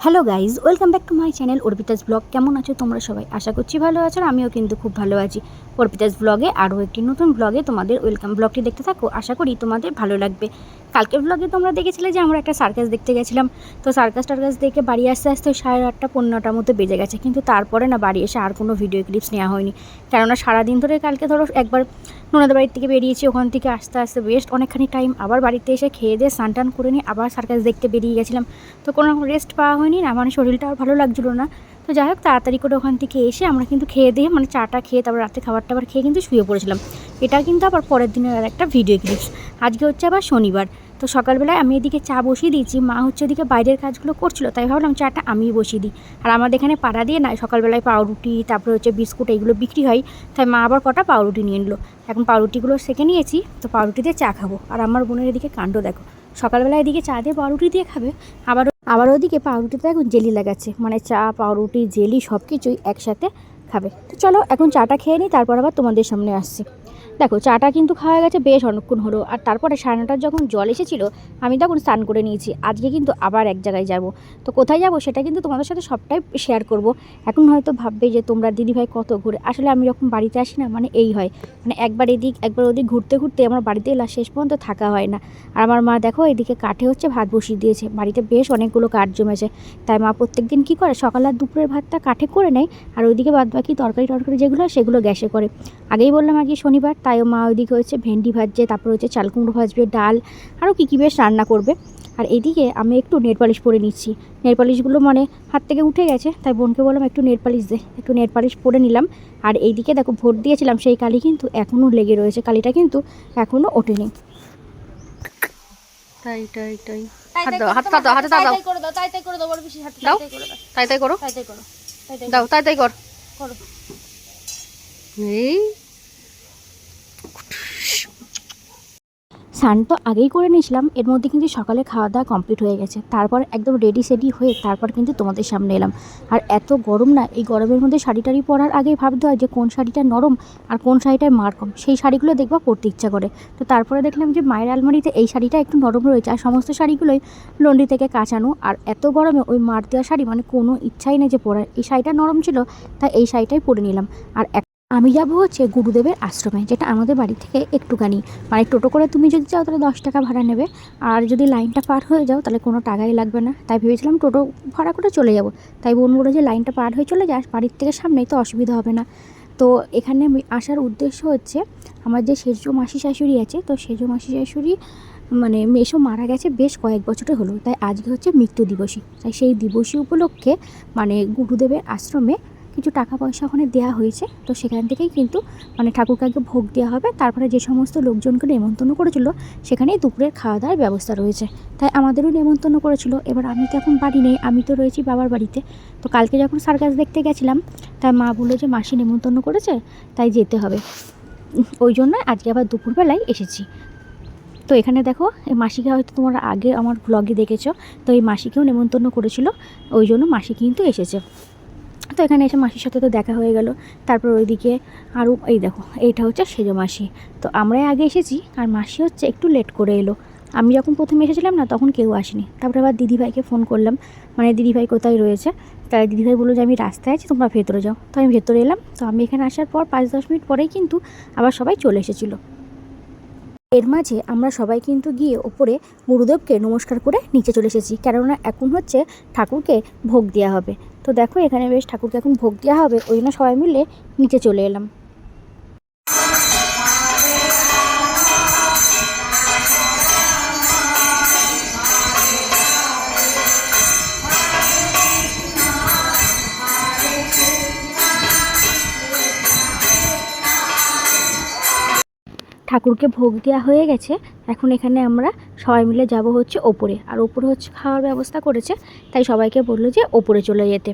Hello guys welcome back to my channel Arpita's blog কেমন আছো তোমরা সবাই? আশা করছি ভালো আছো আমিও কিন্তু খুব ভালো আছি। অর্পিতাস ব্লগে আরও একটি নতুন ব্লগে তোমাদের ওয়েলকাম ব্লগটি দেখতে থাকো, আশা করি তোমাদের ভালো লাগবে। কালকের ব্লগে তোমরা দেখেছিলে যে আমরা একটা সার্কাস দেখতে গেছিলাম। তো সার্কাস টার্কাস দেখে বাড়ি আসতে আসতে সাড়ে আটটা, পনেরোটার মতো বেজে গেছে। কিন্তু তারপরে না বাড়ি এসে আর কোনো ভিডিও ক্লিপস নেওয়া হয়নি। কেননা সারাদিন ধরে কালকে ধরো একবার নোনাদের বাড়ির থেকে বেরিয়েছি, ওখান থেকে আস্তে আস্তে বেস্ট অনেকখানি টাইম আবার বাড়িতে এসে খেয়ে দিয়ে স্নান টান করে নিয়ে আবার সার্কাস দেখতে বেরিয়ে গেছিলাম। তো কোনো রেস্ট পাওয়া হয়নি না মানে শরীরটা আর ভালো লাগছিল না। তো যাই হোক, তাড়াতাড়ি করে ওখান থেকে এসে আমরা কিন্তু খেয়ে দিয়ে মানে চাটা খেয়ে তারপর রাতে খাবার টাবার খেয়ে কিন্তু শুয়ে পড়েছিলাম। এটা কিন্তু আবার পরের দিনের আর একটা ভিডিও ক্লিপস আজকে হচ্ছে আবার শনিবার। তো সকালবেলায় আমি এদিকে চা বসিয়ে দিয়েছি, মা হচ্ছে ওদিকে বাইরের কাজগুলো করছিল, তাই ভাবলাম চাটা আমিই বসিয়ে দিই। আর আমাদের এখানে পাড়া দিয়ে না, সকালবেলায় পাউরুটি, তারপরে হচ্ছে বিস্কুট এইগুলো বিক্রি হয়, তাই মা আবার কটা পাউরুটি নিয়ে নিলো। এখন পাউরুটিগুলো সেকে নিয়েছি, তো পাউরুটি দিয়ে চা খাব। আর আমার বোনের এদিকে কাণ্ড দেখো। সকালবেলা এদিকে চা দিয়ে পাউরুটি দিয়ে খাবে, আবার আবার ওদিকে পাউরুটিতে এখন জেলি লাগাচ্ছে। মানে চা, পাউরুটি, জেলি সব কিছুই একসাথে খাবে। তো চলো এখন চাটা খেয়ে নিই, তারপর আবার তোমাদের সামনে আসছি। দেখো, চাটা কিন্তু খাওয়া গেছে বেশ অনেকক্ষণ হলো, আর তারপরে সাড়ে নটার যখন জল এসেছিল, আমি তখন স্নান করে নিয়েছি। আজকে কিন্তু আবার এক জায়গায় যাব। তো কোথায় যাব সেটা কিন্তু তোমাদের সাথে সবটাই শেয়ার করব। এখন হয়তো ভাববে যে তোমরা দিদিভাই কত ঘুরে, আসলে আমি যখন বাড়িতে আসি না মানে এই হয় মানে একবার এদিক, একবার ওদিক ঘুরতে ঘুরতে আমার বাড়িতে এলা শেষ পর্যন্ত থাকা হয় না। আর আমার মা দেখো এদিকে কাঠে হচ্ছে ভাত বসিয়ে দিয়েছে, বাড়িতে বেশ অনেকগুলো কাঠ জমেছে। তাই মা প্রত্যেক দিন কী করে, সকাল আর দুপুরের ভাতটা কাঠে করে নেয়, আর ওইদিকে বাদ বাকি তরকারি টরকারি যেগুলো সেগুলো গ্যাসে করে। আগেই বললাম আজকে শনিবার তাইও মা ওইদিকে হচ্ছে ভেন্ডি ভাজছে তারপর হচ্ছে চাল কুমড়ো ভাজবে ডাল আরও কী কী বেশ রান্না করবে। আর এদিকে আমি একটু নেট পালিশ পরে নিচ্ছি। নেট পালিশগুলো মানে হাত থেকে উঠে গেছে তাই বোনকে বললাম একটু নেট পালিশ দে। একটু নেট পালিশ পরে নিলাম। আর এইদিকে দেখো ভোট দিয়েছিলাম সেই কালি কিন্তু এখনও লেগে রয়েছে। কালিটা কিন্তু এখনও ওঠেনি। তাই তাই তাই। হাত দাও হাত দাও হাতে দাও তাই করে দাও তাই তাই করে দাও বড় বেশি হাত। দাও। তাই করে। দাও তাই তাই করো। তাই তাই করো। তাই তাই দাও তাই তাই কর। করো। এই স্নান তো আগেই করে নিয়েছিলাম, এর মধ্যে কিন্তু সকালে খাওয়া দাওয়া কমপ্লিট হয়ে গেছে। তারপর একদম রেডি সেডি হয়ে তারপর কিন্তু তোমাদের সামনে এলাম। আর এত গরম না, এই গরমের মধ্যে শাড়ি টাড়ি পরার আগেই ভাবতে হয় যে কোন শাড়িটা নরম আর কোন শাড়িটায় মার কম। সেই শাড়িগুলো দেখবা পরতে ইচ্ছা করে। তো তারপরে দেখলাম যে মায়ের আলমারিতে এই শাড়িটা একটু নরম রয়েছে আর সমস্ত শাড়িগুলোই লন্ডি থেকে কাচানো। আর এত গরমে ওই মার দেওয়া শাড়ি মানে কোনো ইচ্ছাই নেই যে পরার। এই শাড়িটা নরম ছিল, তাই এই শাড়িটাই পরে নিলাম। আর আমি যাব হচ্ছে গুরুদেবের আশ্রমে, যেটা আমাদের বাড়ি থেকে একটুখানি। মানে টোটো করে তুমি যদি যাও তাহলে দশ টাকা ভাড়া নেবে। আর যদি লাইনটা পার হয়ে যাও তাহলে কোনো টাকাই লাগবে না। তাই ভেবেছিলাম টোটো ভাড়া করে চলে যাব। তাই বোন বলে যে লাইনটা পার হয়ে চলে যাস, বাড়ির থেকে সামনেই তো অসুবিধা হবে না। তো এখানে আসার উদ্দেশ্য হচ্ছে, আমার যে সেজো মাসি শাশুড়ি আছে, তো সেজো মাসি শাশুড়ি মানে মেশো মারা গেছে বেশ কয়েক বছরে হলো। তাই আজকে হচ্ছে মৃত্যু দিবসী। তাই সেই দিবসী উপলক্ষে মানে গুরুদেবের আশ্রমে কিছু টাকা পয়সা ওখানে দেওয়া হয়েছে। তো সেখান থেকেই কিন্তু মানে ঠাকুরকে আগে ভোগ দেওয়া হবে। তারপরে যে সমস্ত লোকজনকে নেমন্তন্ন করেছিল, সেখানেই দুপুরের খাওয়া দাওয়ার ব্যবস্থা রয়েছে। তাই আমাদেরও নেমন্তন্ন করেছিল। এবার আমি তো এখন বাড়ি নেই, আমি তো রয়েছি বাবার বাড়িতে। তো কালকে যখন সার্কাস দেখতে গেছিলাম, তাই মা বলল যে মাসি নেমন্তন্ন করেছে, তাই যেতে হবে। ওই জন্য আজকে আবার দুপুরবেলায় এসেছি। তো এখানে দেখো, এই মাসিকে হয়তো তোমরা আগে আমার ব্লগে দেখেছ, তো এই মাসিকেও নেমন্তন্ন করেছিল। ওই জন্য মাসি কিন্তু এসেছে। তো এখানে এসে মাসির সাথে তো দেখা হয়ে গেল। তারপর ওইদিকে আরও, এই দেখো, এইটা হচ্ছে সেজো মাসি। তো আমরাই আগে এসেছি, আর মাসি হচ্ছে একটু লেট করে এলো। আমি যখন প্রথমে এসেছিলাম না, তখন কেউ আসেনি। তারপরে আবার দিদিভাইকে ফোন করলাম মানে দিদিভাই কোথায় রয়েছে? তাই দিদিভাই বলল যে, আমি রাস্তায় আছি, তোমরা ভেতরে যাও। তো আমি ভেতরে এলাম। তো আমি এখানে আসার পর পাঁচ দশ মিনিট পরেই কিন্তু আবার সবাই চলে এসেছিল। এর মাঝে আমরা সবাই কিন্তু গিয়ে ওপরে গুরুদেবকে নমস্কার করে নিচে চলে এসেছি। কেননা এখন হচ্ছে ঠাকুরকে ভোগ দেওয়া হবে। তো দেখো এখানে বেশ ঠাকুরকে এখন ভোগ দেওয়া হবে, ওই জন্য সবাই মিলে নিচে চলে এলাম। ঠাকুরকে ভোগ দেওয়া হয়ে গেছে, এখন এখানে আমরা সবাই মিলে যাব হচ্ছে ওপরে। আর ওপরে হচ্ছে খাওয়ার ব্যবস্থা করেছে, তাই সবাইকে বলল যে ওপরে চলে যেতে।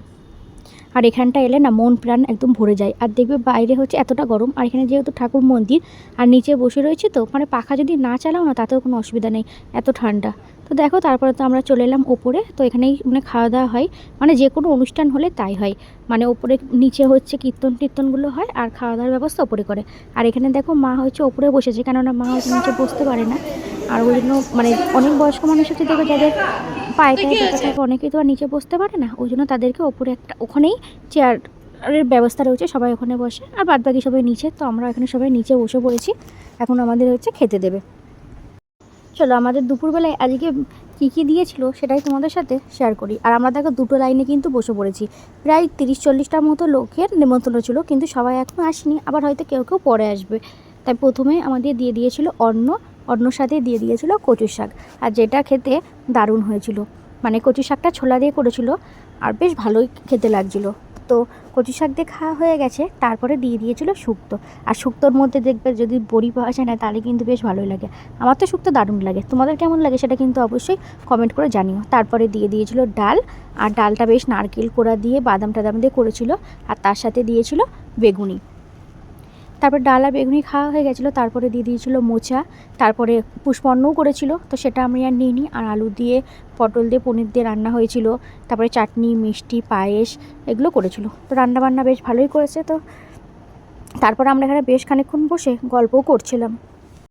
আর এখানটা এলে না মন প্রাণ একদম ভরে যায়। আর দেখবে বাইরে হচ্ছে এতটা গরম, আর এখানে যেহেতু ঠাকুর মন্দির, আর নিচে বসে রয়েছে তো মানে পাখা যদি না চালাও না, তাতেও কোনো অসুবিধা নেই, এত ঠান্ডা। তো দেখো, তারপরে তো আমরা চলে এলাম ওপরে, তো এখানেই মানে খাওয়া দাওয়া হয়। মানে যে কোনো অনুষ্ঠান হলে তাই হয়। মানে ওপরে নিচে হচ্ছে কীর্তন টীর্তনগুলো হয়, আর খাওয়া দাওয়ার ব্যবস্থা ওপরে করে। আর এখানে দেখো, মা হচ্ছে ওপরে বসেছে, কেননা মা হচ্ছে নিচে বসতে পারে না। আর ওই জন্য মানে অনেক বয়স্ক মানুষ হচ্ছে দেখো যাদের পায়ে তো টায়ে কি ব্যথা হয়েছে? থাকে। অনেকেই তো আর নিচে বসতে পারে না। ওই জন্য তাদেরকে ওপরে একটা ওখানেই চেয়ারের ব্যবস্থা রয়েছে সবাই ওখানে বসে। আর বাদ বাকি সবাই নিচে তো আমরা এখানে সবাই নিচে বসে পড়েছি। এখন আমাদের হচ্ছে খেতে দেবে। চলো আমাদের দুপুরবেলায় আজকে কী কী দিয়েছিল সেটাই তোমাদের সাথে শেয়ার করি। আর আমরা দেখো দুটো লাইনে কিন্তু বসে পড়েছি। প্রায় তিরিশ চল্লিশটার মতো লোকের নেমন্তন্ন ছিল কিন্তু সবাই এখনও আসেনি। আবার হয়তো কেউ কেউ পরে আসবে। তাই প্রথমে আমাদের দিয়ে দিয়েছিল অন্ন অন্নর সাথে দিয়ে দিয়েছিল কচুর শাক। আর যেটা খেতে দারুণ হয়েছিল। মানে কচু শাকটা ছোলা দিয়ে করেছিল আর বেশ ভালোই খেতে লাগছিল। তো কচু শাক দিয়ে খাওয়া হয়ে গেছে, তারপরে দিয়ে দিয়েছিল শুক্তো। আর শুক্তোর মধ্যে দেখবে যদি বড়ি পাওয়া যায় না, তাহলে কিন্তু বেশ ভালোই লাগে। আমার তো শুক্তো দারুণ লাগে। তোমাদের কেমন লাগে সেটা কিন্তু অবশ্যই কমেন্ট করে জানিও। তারপরে দিয়ে দিয়েছিল ডাল। আর ডালটা বেশ নারকেল কোড়া দিয়ে, বাদাম টাদাম দিয়ে করেছিল। আর তার সাথে দিয়েছিল বেগুনি। তারপর ডালা বেগুনি খাওয়া হয়ে গেছিল, তারপরে দিয়ে দিয়েছিলো মোচা, তারপরে পুষ্পন্নও করেছিল, তো সেটা আমি আর নিইনি। আর আলু দিয়ে, পটল দিয়ে, পনির দিয়ে রান্না হয়েছিল, তারপরে চাটনি, মিষ্টি, পায়েস, এগুলো করেছিল। তো রান্না বান্না বেশ ভালোই করেছে, তো তারপর আমরা এখানে বেশ খানিক্ষণ বসে গল্পও করছিলাম।